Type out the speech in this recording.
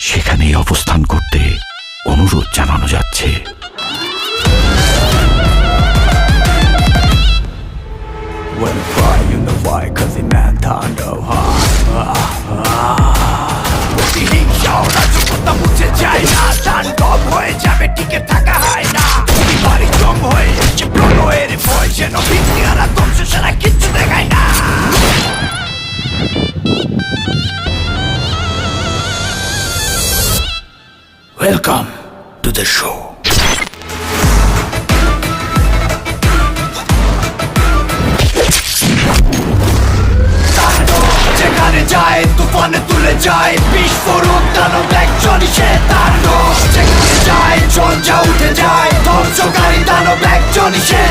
সেখানেই অবস্থান করতে অনুরোধ জানানো যাচ্ছে When you cry, you know why, cause the man welcome to the show যেখানে যায়, তুফানে তুলে যায়, বিস্ফোরক দানব একজনই সে তাণ্ডব যেখানে যায়, ঝঞ্ঝা উঠে যায়, ধ্বংসকারী একজনই সে